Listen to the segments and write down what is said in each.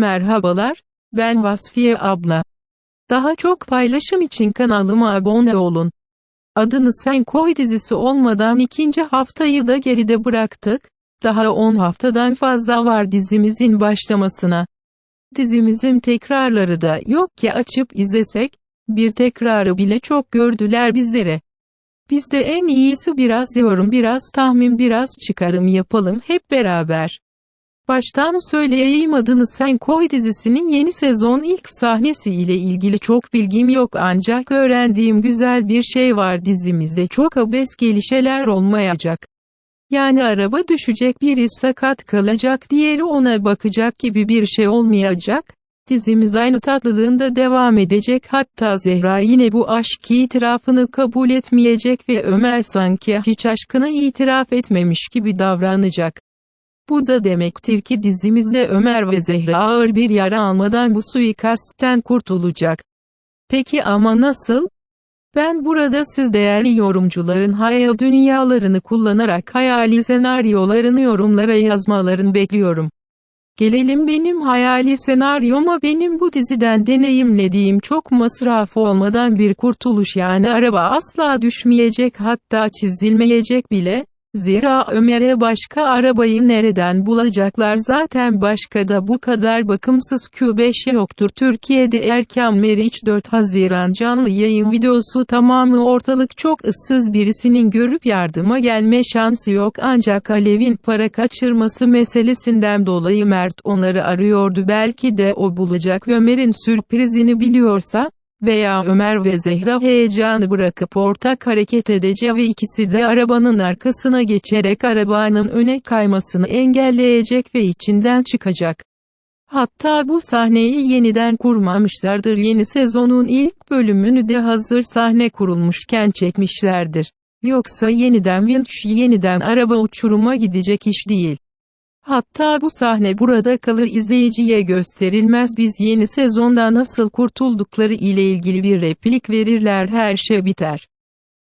Merhabalar, ben Vasfiye abla. Daha çok paylaşım için kanalıma abone olun. Adını Sen Koy dizisi olmadan ikinci haftayı da geride bıraktık. Daha 10 haftadan fazla var dizimizin başlamasına. Dizimizin tekrarları da yok ki açıp izlesek, bir tekrarı bile çok gördüler bizlere. Biz de en iyisi biraz yorum biraz tahmin biraz çıkarım yapalım hep beraber. Baştan söyleyeyim adını Sen Koy dizisinin yeni sezon ilk sahnesi ile ilgili çok bilgim yok ancak öğrendiğim güzel bir şey var dizimizde çok abes gelişeler olmayacak. Yani araba düşecek biri sakat kalacak diğeri ona bakacak gibi bir şey olmayacak. Dizimiz aynı tatlılığında devam edecek hatta Zehra yine bu aşk itirafını kabul etmeyecek ve Ömer sanki hiç aşkını itiraf etmemiş gibi davranacak. Bu da demektir ki dizimizde Ömer ve Zehra ağır bir yara almadan bu suikastten kurtulacak. Peki ama nasıl? Ben burada siz değerli yorumcuların hayal dünyalarını kullanarak hayali senaryolarını yorumlara yazmalarını bekliyorum. Gelelim benim hayali senaryoma benim bu diziden deneyimlediğim çok masraf olmadan bir kurtuluş yani araba asla düşmeyecek hatta çizilmeyecek bile. Zira Ömer'e başka arabayı nereden bulacaklar? Zaten başka da bu kadar bakımsız Q5 yoktur. Türkiye'de Erkan Meriç 4 Haziran canlı yayın videosu tamamı ortalık çok ıssız. Birisinin görüp yardıma gelme şansı yok. Ancak Alev'in para kaçırması meselesinden dolayı Mert onları arıyordu. Belki de o bulacak. Ömer'in sürprizini biliyorsa, veya Ömer ve Zehra heyecanı bırakıp ortak hareket edecek ve ikisi de arabanın arkasına geçerek arabanın öne kaymasını engelleyecek ve içinden çıkacak. Hatta bu sahneyi yeniden kurmamışlardır yeni sezonun ilk bölümünü de hazır sahne kurulmuşken çekmişlerdir. Yoksa yeniden vinç yeniden araba uçuruma gidecek iş değil. Hatta bu sahne burada kalır izleyiciye gösterilmez. Biz yeni sezonda nasıl kurtuldukları ile ilgili bir replik verirler her şey biter.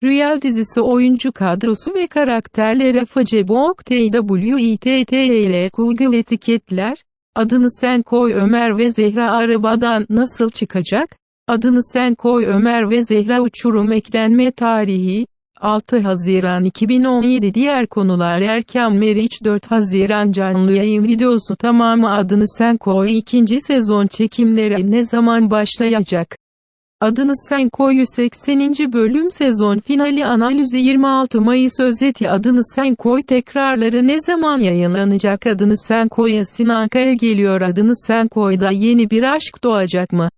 Rüya dizisi oyuncu kadrosu ve karakterlere Facebook TWITTL Google etiketler, adını sen koy Ömer ve Zehra arabadan nasıl çıkacak, adını sen koy Ömer ve Zehra uçurum eklenme tarihi, 6 Haziran 2017 Diğer konular Erkan Meriç 4 Haziran canlı yayın videosu tamamı adını sen koy ikinci sezon çekimleri ne zaman başlayacak? Adını sen koy 80. bölüm sezon finali analizi 26 Mayıs özeti adını sen koy tekrarları ne zaman yayınlanacak adını sen koy Sinan Kaya geliyor adını sen koyda yeni bir aşk doğacak mı?